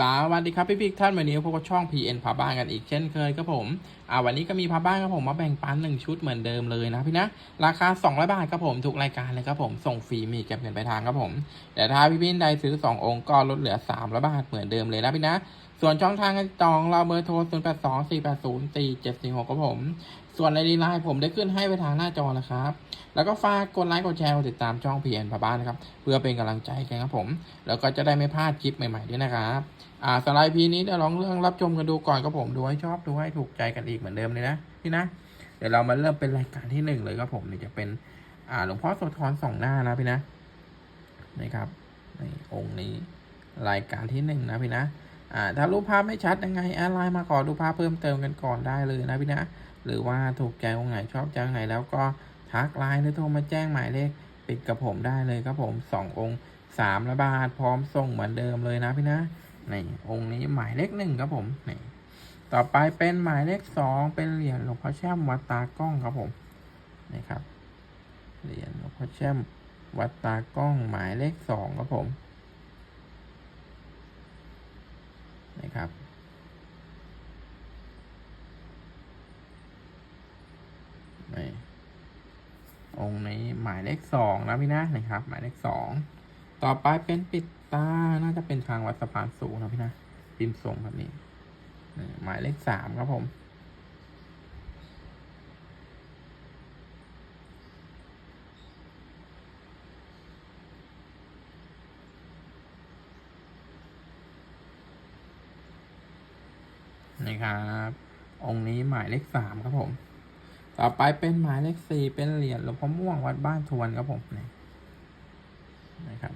สวัสดีครับพี่พี่ท่านวันนี้พบกับช่อง PN พาบ้านกันอีกเช่นเคยครับผมอ่าวันนี้ก็มีพาบ้านครับผมมาแบ่งปันหนึ่งชุดเหมือนเดิมเลยนะพี่นะราคา 200 บาทครับผมทุกรายการเลยครับผมส่งฟรีมีเก็บเงินไปทางครับผมแต่ถ้าพี่พี่ใดซื้อ 2 องค์ก็ลดเหลือ300บาทเหมือนเดิมเลยนะพี่นะส่วนช่องทางการติดต่อของเราเบอร์โทร 0 8 2 4 8 0 4 7 4 6ครับผม ส่วนในดีไลน์ผมได้ขึ้นให้ไปทางหน้าจอแล้วครับ แล้วก็ฝากกดไลค์กดแชร์กดติดตามช่อง PN พาบ้านนะครับ เพื่อเป็นกำลังใจกันครับผม แล้วก็จะได้ไม่พลาดคลิปใหม่ๆด้วยนะครับอ่าสไลด์พีนี้เดี๋ยวลองเรื่องรับชมกันดูก่อนครับผมดูให้ชอบดูให้ถูกใจกันอีกเหมือนเดิมเลยนะพี่นะเดี๋ยวเรามาเริ่มเป็นรายการที่หนึ่งเลยครับผมนี่จะเป็นอ่าหลวงพ่อโสธรสองหน้านะพี่นะนี่ครับนี่องค์นี้รายการที่หนึ่งนะพี่นะอ่าถ้ารูปภาพไม่ชัดยังไงแอดไลน์มาขอดูภาพเพิ่มเติมกันก่อนได้เลยนะพี่นะ หรือว่าถูกใจองไหนชอบใจองไหนแล้วก็ทักไลน์หรือโทรมาแจ้งหมายเลขปิดกับผมได้เลยครับผมสององค์สามละบาทพร้อมส่งเหมือนเดิมเลยนะพี่นะนี่องค์นี้หมายเลขหนึ่งครับผมนี่ต่อไปเป็นหมายเลขสองเป็นเหรียญหลวงพ่อแช่มวัดตากล้องครับผมนี่ครับเหรียญหลวงพ่อแช่มวัดตากล้องหมายเลขสองครับผมนี่ครับ นี่อ งค์นี้หมายเลขสองนะพี่นะนะครับ หมายเลขสองต่อไปเป็นปิดตา น่าจะเป็นทางวัดสะพานสูงนะพี่นะพิมพ์ทรงแบบนี้หมายเลขสามครับผมนี่ครับ องค์นี้หมายเลขสามครับผม ต่อไปเป็นหมายเลขสี่เป็นเหรียญหลวงพ่อม่วงวัดบ้านทวนครับผมนี่นะครับ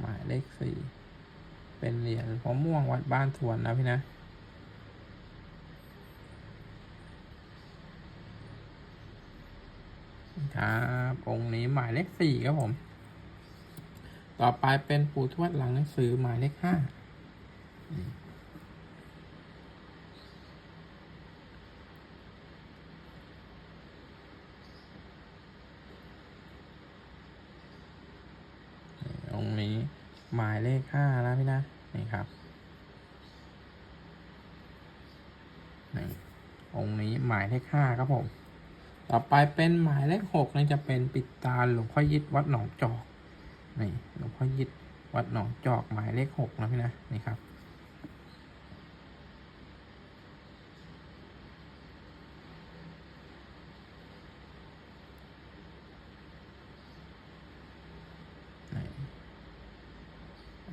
หมายเลขสี่เป็นเหรียญหลวงพ่อม่วงวัดบ้านทวนนะพี่นะครับองค์นี้หมายเลขสี่ครับผม ต่อไปเป็นปู่ทวดหลังหนังสือหมายเลขห้า องค์นี้ หมายเลขห้านะพี่นะนี่ครับนี่องค์นี้หมายเลขห้าครับผม ต่อไปเป็นหมายเลขหกนี่จะเป็นปิดตาหลวงพ่อยิดวัดหนองจอกนี่หลวงพ่อยิดวัดหนองจอกหมายเลขหกนะพี่นะนี่ครับ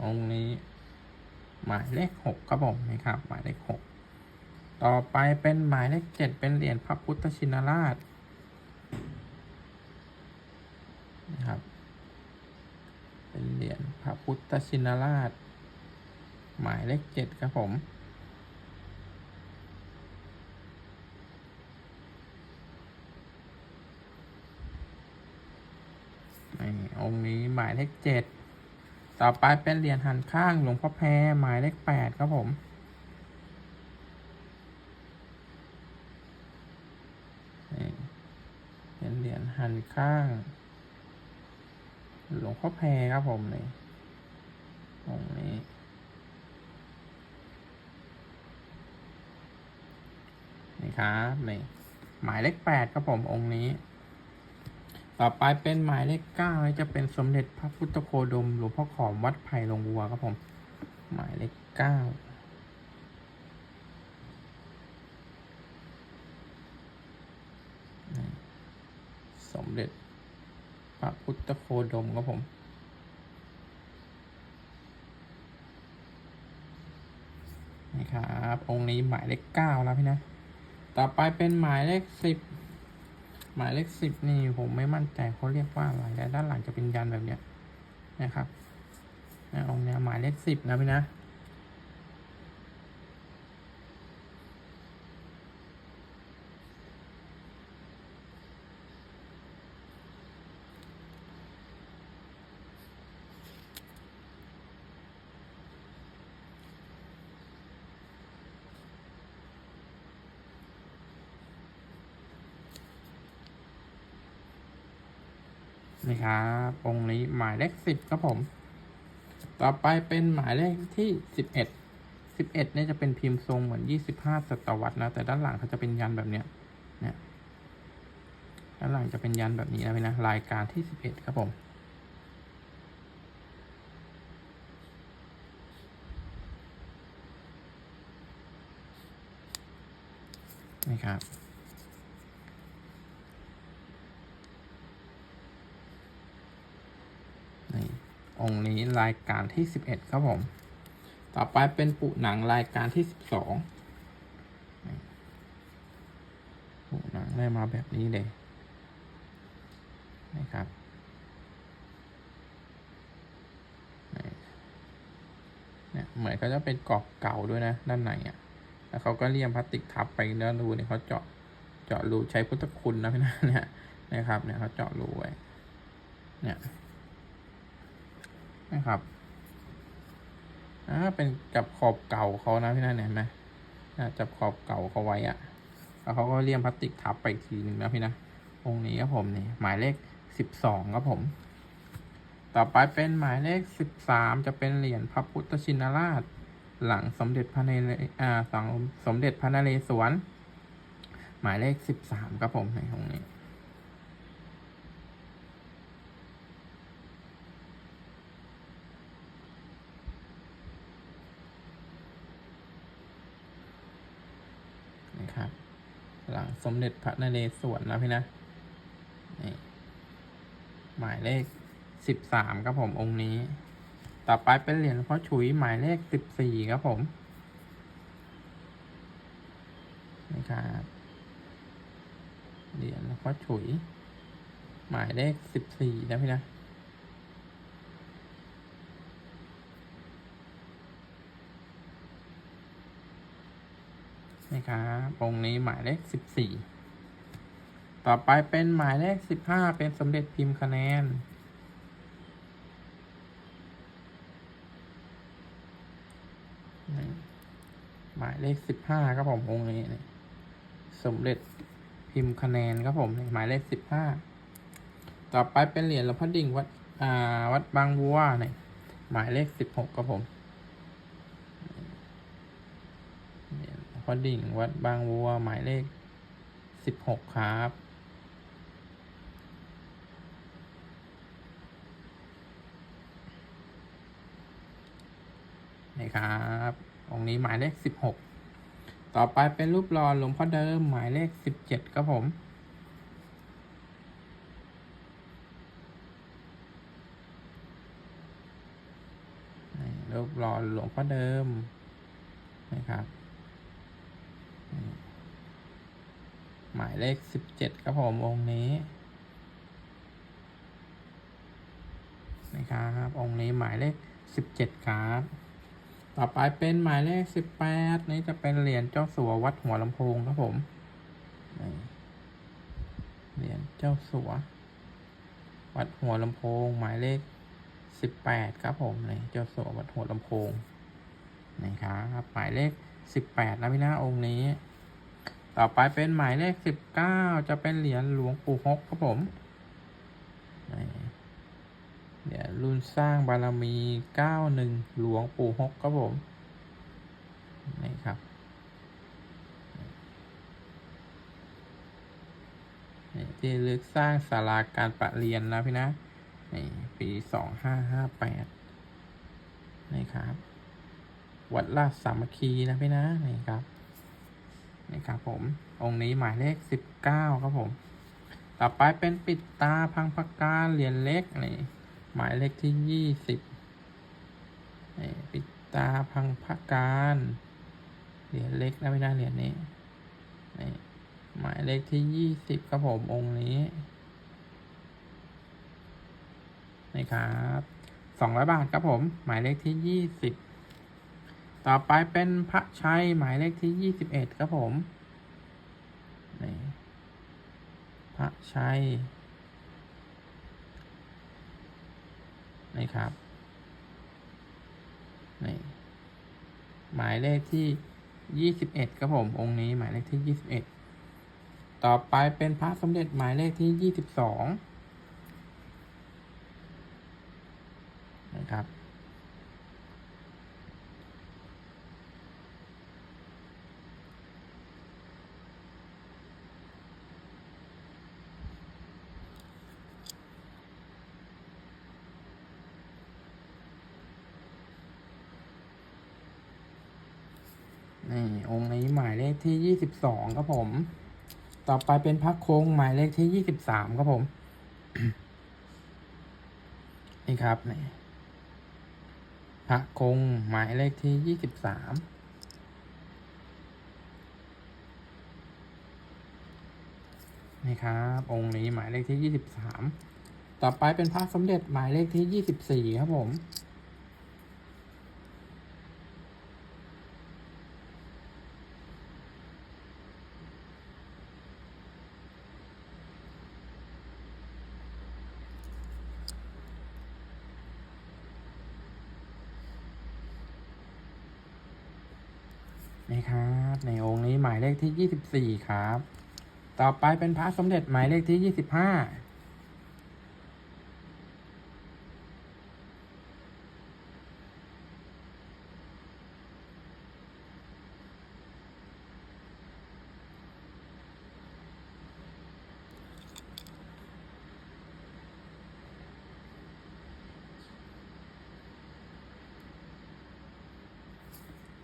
องค์นี้ หมายเลขหกครับผมนี่ครับ หมายเลขหกต่อไปเป็นหมายเลขเจ็ดเป็นเหรียญพระพุทธชินราชนะครับ เป็นเหรียญพระพุทธชินราช หมายเลขเจ็ดครับผมองค์นี้หมายเลขเจ็ด ต่อไปเป็นเหรียญหันข้างหลวงพ่อแพรหมายเลขแปดครับผมเป็นเหรียญหันข้าง หลวงพ่อแพรครับผมนี่องค์นี้ นี่ครับนี่หมายเลขแปดครับผมองค์นี้ ต่อไปเป็นหมายเลขเก้าจะเป็นสมเด็จพระพุทธโคดมหลวงพ่อขอมวัดไผ่ลงวัวครับผม หมายเลขเก้าสมเด็จพระพุทธโคดมครับผมนี่ครับองค์นี้หมายเลขเก้าแล้วพี่นะ ต่อไปเป็นหมายเลขสิบ หมายเลขสิบนี่ผมไม่มั่นใจเขาเรียกว่าอะไรแต่ด้านหลังจะเป็นยันแบบเนี้ยนะครับนะองค์เนี้ยหมายเลขสิบนะพี่นะ นี่ครับองค์นี้หมายเลขสิบครับผม ต่อไปเป็นหมายเลขที่สิบเอ็ดสิบเอ็ดเนี่ยจะเป็นพิมพ์ทรงเหมือนยี่สิบห้าศตวรรษนะแต่ด้านหลังเขาจะเป็นยันแบบเนี้ยเนี่ยด้านหลังจะเป็นยันแบบนี้นะพี่นะรายการที่สิบเอ็ดครับผมนี่ครับ นี่ องค์นี้รายการที่สิบเอ็ดครับผม ต่อไปเป็นปุหนังรายการที่สิบสองปุหนังได้มาแบบนี้เลยนะครับเนี่ยเหมือนเขาจะเป็นกรอบเก่าด้วยนะ ด้านในอะ แล้วเขาก็เลี่ยมพลาสติกทับไปแล้วรูเนี่ยเขาเจาะเจาะรูใช้พุทธคุณนะพี่นะเนี่ยนะครับเนี่ยเขาเจาะรูไว้เนี่ย นะครับอ่าเป็นกับขอบเก่าเขานะพี่นะเนี่ยเห็นไหมน่าจับขอบเก่าเขาไว้อะแล้วเขาก็เลี่ยมพลาสติกทับไปอีกทีหนึ่งนะพี่นะองค์นี้ครับผมนี่หมายเลขสิบสองครับผม ต่อไปเป็นหมายเลขสิบสามจะเป็นเหรียญพระพุทธชินราช หลังสมเด็จพระนเรอ่าสองสมเด็จพระนเรศวรหมายเลขสิบสามครับผมในตรงนี้ ครับ หลังสมเด็จพระนเรศวรนะพี่นะนี่หมายเลขสิบสามครับผมองค์นี้ ต่อไปเป็นเหรียญพ่อฉุยหมายเลขสิบสี่ครับผมนะครับเหรียญพ่อฉุย หมายเลขสิบสี่นะพี่นะ นะครับองค์นี้หมายเลขสิบสี่ต่อไปเป็นหมายเลขสิบห้าเป็นสมเด็จพิมพ์คะแนน หมายเลขสิบห้าครับผมองค์นี้สมเด็จพิมพ์คะแนนครับผมหมายเลขสิบห้าต่อไปเป็นเหรียญหลวงพ่อดิ่งวัดอ่าวัดบางบัวนี่หมายเลขสิบหกครับผม เหรียญหล วงพ่อดิ่ง วัดบางบัว หมายเลขสิบหกครับ นี่ครับ องค์นี้หมายเลขสิบหก ต่อไปเป็นรูปหล่อหลวงพ่อเดิม หมายเลขสิบเจ็ดครับผมรูปหล่อหลวงพ่อเดิมนะครับ หมายเลขสิบเจ็ดครับผมองค์นี้นะครับองค์นี้หมายเลขสิบเจ็ดครับต่อไปเป็นหมายเลขสิบแปดนี่จะเป็นเหรียญเจ้าสัววัดหัวลำโพงครับผมเหรียญเจ้าสัว วัดหัวลำโพง หมายเลขสิบแปดครับผมนี่เจ้าสัววัดหัวลำโพงนี่ครับหมายเลขสิบแปดนะพี่นะองค์นี้ ต่อไปเป็นหมายเลขสิบเก้าจะเป็นเหรียญหลวงปู่ฮกครับผมนี่เหรียญรุ่นสร้างบารมีเก้าหนึ่งหลวงปู่ฮกครับผมนี่ครับนี่ที่ลึกสร้างศาลาการประเรียนนะพี่นะนี่ปีสองห้าห้าแปดนี่ครับ วัดราชสามัคคีนะพี่นะนี่ครับ นี่ครับผมองค์นี้หมายเลขสิบเก้าครับผม ต่อไปเป็นปิดตาพังพกาเหรียญเล็กนี่หมายเลขที่ยี่สิบนี่ปิดตาพังพการเหรียญเล็กนะพี่นะเหรียญนี้นี่หมายเลขที่ยี่สิบครับผมองค์นี้นี่ครับสองร้อยบาทครับผม หมายเลขที่ยี่สิบ ต่อไปเป็นพระชัยหมายเลขที่ยี่สิบเอ็ดครับผมนี่พระชัยนี่ครับนี่หมายเลขที่ยี่สิบเอ็ดครับผมองค์นี้หมายเลขที่ยี่สิบเอ็ดต่อไปเป็นพระสมเด็จหมายเลขที่ยี่สิบสองนะครับ นี่องค์นี้หมายเลขที่ยี่สิบสองครับผม ต่อไปเป็นพระโค้งหมายเลขที่ยี่สิบสามครับผม นี่ครับนี่พระคงหมายเลขที่ยี่สิบสามนี่ครับองค์นี้หมายเลขที่ยี่สิบสามต่อไปเป็นพระสมเด็จหมายเลขที่ยี่สิบสี่ครับผม เลขที่ 24 ครับ ต่อไปเป็นพระสมเด็จหมายเลขที่ 25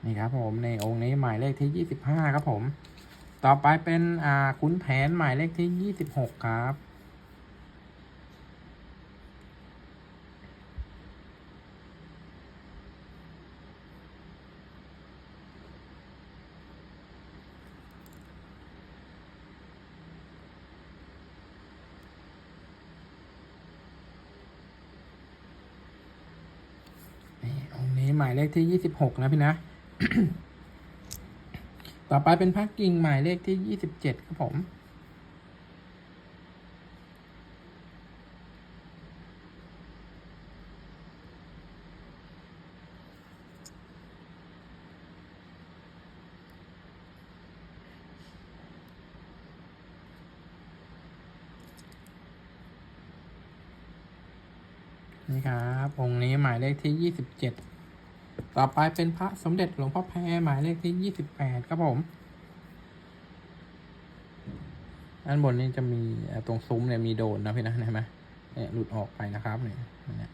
นี่ครับผมในองค์นี้หมายเลขที่ยี่สิบห้าครับผม ต่อไปเป็นอ่าขุนแผนหมายเลขที่ยี่สิบหกครับนี่องค์นี้หมายเลขที่ยี่สิบหกนะพี่นะ ต่อไปเป็นพักกิ่งหมายเลขที่ยี่สิบเจ็ดครับผม นี่ครับองค์นี้หมายเลขที่ยี่สิบเจ็ด ต่อไปเป็นพระสมเด็จหลวงพ่อแพรหมายเลขที่ยี่สิบแปดครับผมด้านบนนี้จะมีตรงซุ้มเนี่ยมีโดนนะพี่นะเห็นไหมเนี่ยหลุดออกไปนะครับเนี่ย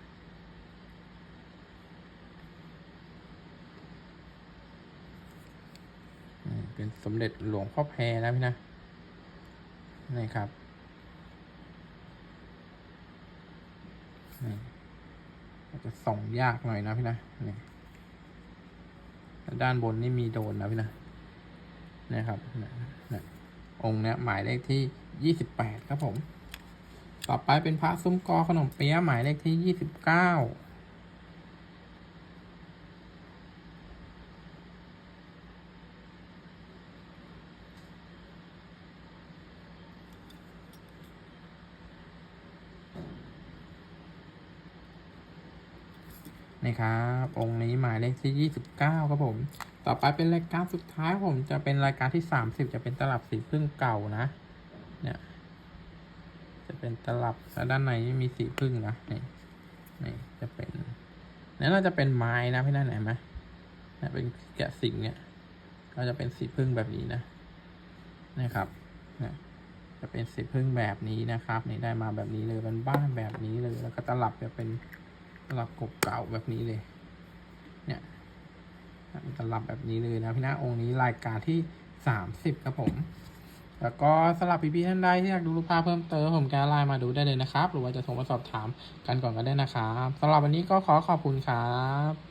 เป็นสมเด็จหลวงพ่อแพรนะพี่นะนี่ครับนี่อาจจะส่องยากหน่อยนะพี่นะนี่ ด้านบนนี่มีโดนนะพี่นะนะครับนะองค์เนี้ยหมายเลขที่ยี่สิบแปดครับผม ต่อไปเป็นพระซุ้มกอขนมเปี๊ยะหมายเลขที่ยี่สิบเก้า นี่ครับ องค์นี้หมายเลขที่ยี่สิบเก้าครับผม ต่อไปเป็นรายการสุดท้ายผมจะเป็นรายการที่สามสิบจะเป็นตลับสีพึ่งเก่านะ เนี่ย จะเป็นตลับแล้วด้านในไม่มีสีพึ่งนะ นี่ นี่จะเป็นนั่นน่าจะเป็นไม้นะพี่นั่นเห็นไหมเนี่ยเป็นแกะสิงเนี่ย ก็จะเป็นสีพึ่งแบบนี้นะ นะครับเนี่ยจะเป็นสีพึ่งแบบนี้นะครับ นี่ได้มาแบบนี้เลยเป็นบ้านแบบนี้เลย แล้วก็ตลับจะเป็น ลับกบเก่าแบบนี้เลย เนี่ยตลับแบบนี้เลยนะพี่นะองค์นี้รายการที่สามสิบครับผม แล้วก็สำหรับพี่ๆท่านใดที่อยากดูรูปภาพเพิ่มเติมผมแกไลน์มาดูได้เลยนะครับ หรือว่าจะโทรมาสอบถามกันก่อนก็ได้นะครับสำหรับวันนี้ก็ขอขอบคุณครับ